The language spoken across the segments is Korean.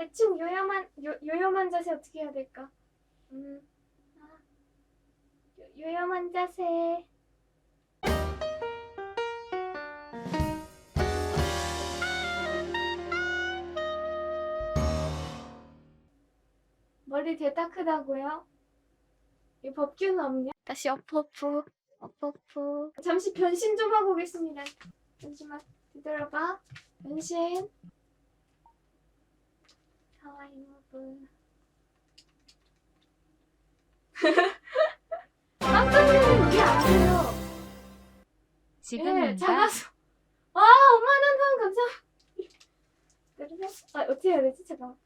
대충 요염한 요, 요염한 자세 어떻게 해야 될까? 음, 아, 요, 요염한 자세. 머리 대다 크다고요? 이 법규는 없냐? 다시 어퍼프, 어퍼프. 잠시 변신 좀 하고 오겠습니다. 잠시만 기다려봐. 변신. 하와이 무브. 놀라면 이게 안 돼요. 예, 지금입니다. 작아서. 아, 5만원 후원 감사합니다. 르르르. 아, 어떻게 해야 되지? 짠.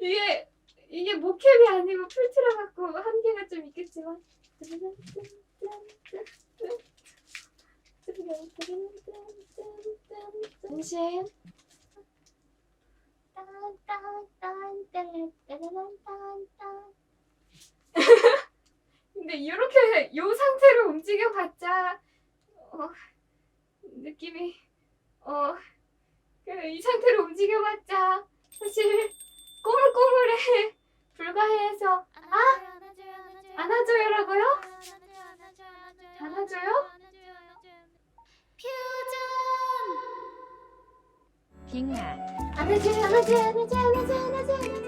이게, 이게 모캡이 아니고 풀트라 갖고 한계가 좀 있겠지만. 르르르, 짠, 짠, 짠, 짠. 르르르, 르르르, 짠, 짠, 변신. 근데 이렇게 요 상태로 움직여봤자 어, 느낌이 어, 그이 상태로 움직여봤자 사실 꼬물꼬물해 불가해서 아 안아줘요라고요? 안아줘요? 빙하 안아줘요 안아줘요 안아줘